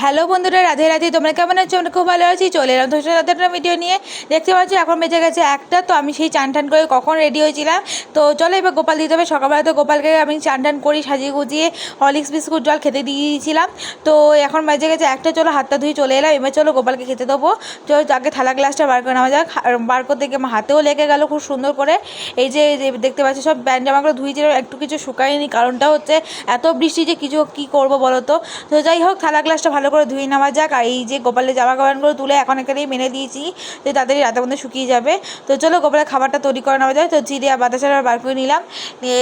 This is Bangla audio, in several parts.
হ্যালো বন্ধুরা, রাধে রাধে, তোমরা কেমন আছো? আমরা খুব ভালো আছি। চলে এলাম তোমার সাথে একটা ভিডিও নিয়ে। দেখতে পাচ্ছি, এখন বেজে গেছে একটা, তো আমি সেই চান টান করে কখন রেডি হয়েছিলাম? তো চলো এবার গোপাল দিতে হবে। সকালবেলা তো গোপালকে আমি চান টান করি, সাজিয়ে গুজিয়ে হরলিক্স বিস্কুট, জল খেতে দিয়ে দিয়েছিলাম। তো এখন বেজে গেছে একটা, চলো হাতটা ধুয়ে চলে এলাম। এবার চলো গোপালকে খেতে দেবো। চলো তাকে থালা গ্লাসটা বার করে নেওয়া যাক। বার করতে গিয়ে হাতেও লেগে গেল খুব সুন্দর করে। এই যে যে দেখতে পাচ্ছি, সব প্যান্ট জামাগুলো ধুয়েছিলাম একটু কিছু শুকায়নি। কারণটা হচ্ছে, এত বৃষ্টি যে কিছু কী করব বলো তো? তো যাই হোক, থালা গ্লাসটা ভালো করে ধুয়ে নেওয়া যাক। আর এই যে গোপালের জামা কাপড়গুলো তুলে এখন এখানেই মেনে দিয়েছি যে তাড়াতাড়ি রাতের মধ্যে শুকিয়ে যাবে। তো চলো গোপালের খাবারটা তৈরি করে নেওয়া যায় তো চিড়ে আর বাতাসা বার করে নিলাম।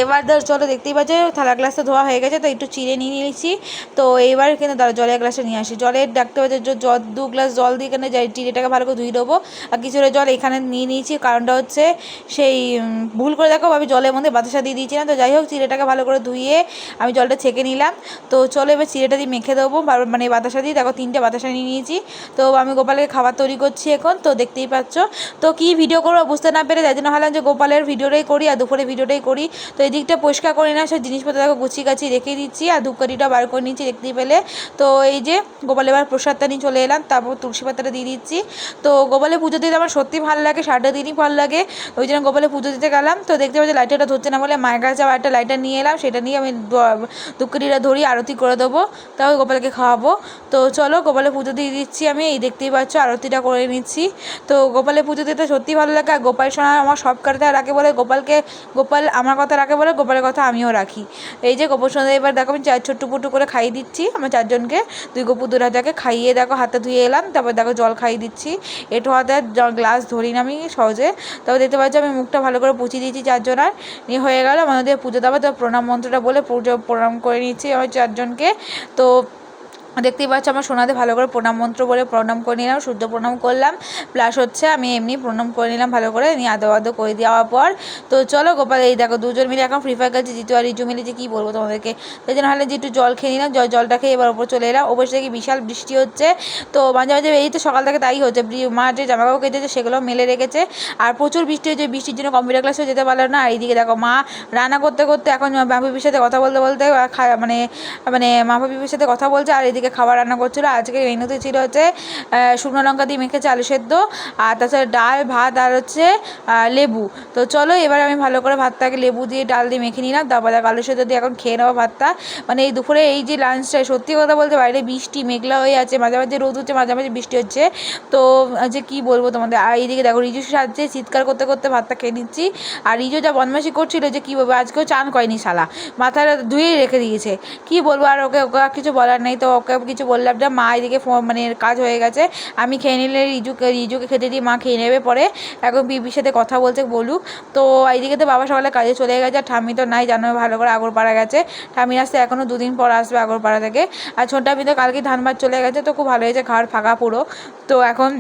এবার ধর চলো দেখতেই পাচ্ছ, থালা গ্লাসটা ধোয়া হয়ে গেছে, তো একটু চিড়ে নিয়ে নিয়েছি। তো এইবার কিন্তু দাঁড়া, জলের গ্লাসটা নিয়ে আসি। জলের ডাকতে পাচ্ছে জল দু গ্লাস জল দিয়ে এখানে চিড়েটাকে ভালো করে ধুয়ে দেবো আর কিছুটা জল এখানে নিয়ে নিয়েছি। কারণটা হচ্ছে সেই ভুল করে দেখো আমি জলের মধ্যে বাতাসা দিয়ে দিয়েছিলাম। তো যাই হোক, চিড়েটাকে ভালো করে ধুয়ে আমি জলটা ছেঁকে নিলাম। তো চলো এবার চিড়েটা দিয়ে মেখে দেবো। মানে বাতাসা দিয়ে, দেখো তিনটে বাতাসা নিয়ে নিয়েছি। তো আমি গোপালকে খাবার তৈরি করছি এখন, তো দেখতেই পাচ্ছ। তো কি ভিডিও করব বুঝতে না পেরে যাই জন্য ভাবলাম যে গোপালের ভিডিওটাই করি আর দুপুরে ভিডিওটাই করি। তো এই দিকটা পরিষ্কার করে না সব জিনিসপত্র দেখো গুছিয়ে গাছিয়ে রেখে দিচ্ছি আর ধূপকাঠিটা বার করে নিচ্ছি দেখতেই পেলে। তো এই যে গোপাল এবার প্রসাদটা নিয়ে চলে এলাম, তারপর তুলসী পাতাটা দিয়ে দিচ্ছি। তো গোপালে পুজো দিতে আমার সত্যি ভালো লাগে, সারাটা দিনই ভালো লাগে। ওই জন্য গোপালে পুজো দিতে গেলাম, তো দেখতে পাচ্ছি লাইটারটা ধরছে না বলে মায়ের কাছে আবার একটা লাইটার নিয়ে এলাম, সেটা নিয়ে আমি দুঃখরিটা ধরি, আরতি করে দেবো তাও গোপালকে খাওয়াবো। তো চলো গোপালে পুজো দিয়ে দিচ্ছি আমি, এই দেখতেই পাচ্ছ আরতিটা করে নিচ্ছি। তো গোপালে পুজো দিতে সত্যি ভালো লাগে, আর গোপাল সোনা আমার সব কথা রাখে বলে, গোপালকে, গোপাল আমার কথা রাখে বলে, গোপালের কথা আমিও রাখি। এই যে গোপাল সোনা, এবার দেখো আমি চার ছোট্ট পুটু করে খাইয়ে দিচ্ছি, আমার চারজনকে, দুই গোপু দুই হাজাকে খাইয়ে দেখো, হাতে ধুয়ে এলাম, তারপর দেখো জল খাইয়ে দিচ্ছি। একটু হাতে গ্লাস ধরি না আমি সহজে। তারপর দেখতে পাচ্ছি আমি মুখটা ভালো করে পুছিয়ে দিয়েছি চারজনার, নিয়ে হয়ে গেল আমাদের পুজো দেওয়া তো প্রণাম মন্ত্রটা বলে পুজো প্রণাম করে নিচ্ছি আমার চারজনকে। তো দেখতেই পাচ্ছ আমার সোনাতে ভালো করে প্রণাম মন্ত্র বলে প্রণাম করে নিলাম সূর্য প্রণাম করলাম। প্লাস হচ্ছে আমি এমনি প্রণাম করে নিলাম ভালো করে, নিয়ে আদো আদো করে দেওয়ার পর। তো চলো গোপাল, এই দেখো দুজন মিলে এখন ফ্রি ফায়ার খেলছি, জিতু আর রিজু মিলে যে কী বলব তোমাদেরকে। সেই জন্য হলে যে একটু জল খেয়ে নিলাম, জল, জলটা খেয়ে এবার ওপর চলে এলাম। ওপর থেকে বিশাল বৃষ্টি হচ্ছে। তো মাঝে মাঝে এই তো সকাল থেকে তাই হচ্ছে, বৃ- মা যে জামা কাপড় কেটেছে সেগুলো মেলে রেখেছে। আর প্রচুর বৃষ্টি হচ্ছে বৃষ্টির জন্য কম্পিউটার ক্লাসেও যেতে পারল না। আর এইদিকে দেখো মা রান্না করতে করতে এখন মাহবুবির সাথে কথা বলতে বলতে মানে মানে মাহবুবির সাথে কথা বলছে, আর এদিকে খাবার রান্না করছিল, আজকে মেনুতে ছিল হচ্ছে শুকনো লঙ্কা দিয়ে মেখেছে আলু সেদ্ধ, আর তাছাড়া ডাল, ভাত, আর হচ্ছে লেবু। তো চলো এবার আমি ভালো করে ভাতটাকে লেবু দিয়ে, ডাল দিয়ে মেখে নিলাম, তারপর দেখো আলু সেদ্ধ দিয়ে এখন খেয়ে নেব ভাতটা। মানে এই দুপুরে এই যে লাঞ্চটা সত্যি কথা বলতে বাইরে বৃষ্টি, মেঘলা হয়ে আছে মাঝে মাঝে রোদ হচ্ছে মাঝে মাঝে বৃষ্টি হচ্ছে। তো যে কি বলব তোমাদের, আর এইদিকে দেখো রিজু সাহায্যে চিৎকার করতে করতে ভাতটা খেয়ে নিচ্ছি। আর রিজু যা বদমাশি করছিল যে কী বলব, আজকেও চান করেনি শালা, মাথাটা ধুয়েই রেখে দিয়েছে। কি বলব আর ওকে ওকে কিছু বলার নেই, তো ওকে কিছু বললাম যে, মা, এদিকে মানে কাজ হয়ে গেছে। আমি খেয়ে নিলে রিজুকে রিজুকে খেতে দিই, মা খেয়ে নেবে পরে। এখন বিবির সাথে কথা বলছে, বলুক। তো এইদিকে তো বাবা সকালে কাজে চলে গেছে, আর ঠাম্মি তো নাই জানো ভালো করে আগরপাড়া গেছে। ঠাম্মি আসতে এখনও দুদিন পর আসবে আগরপাড়া থেকে। আর ছোটা তো কালকে ধানবাদ চলে গেছে, তো খুব ভালো হয়েছে ঘর ফাঁকা পুরো। তো এখন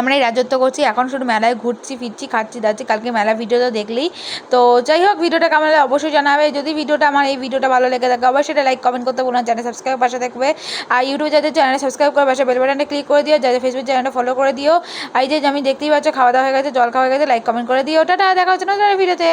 আমরা এই রাজত্ব করছি, এখন শুধু মেলায় ঘুরছি, ফিরছি, খাচ্ছি, দাচ্ছি, কালকে মেলা ভিডিও তো দেখলেই। তো যাই হোক ভিডিওটা কেমন লাগে অবশ্যই জানাবে। যদি ভিডিওটা আমার এই ভিডিওটা ভালো লেগে থাকে, অবশ্যই এটা লাইক কমেন্ট করতে বলুন চ্যানেল সাবস্ক্রাইব পাশে থাকবে। আর ইউটিউবে যাদের চ্যানেল সাবস্ক্রাইব করে পাশে বেল বাটনটা ক্লিক করে দিও, যাদের ফেসবুক চ্যানেলটা ফলো করে দিও। আর যে আমি দেখতেই পাচ্ছ খাওয়া দাওয়া হয়ে গেছে, জল খাওয়া হয়ে গেছে লাইক কমেন্ট করে দিও। ওটা দেখা হচ্ছে না ভিডিওতে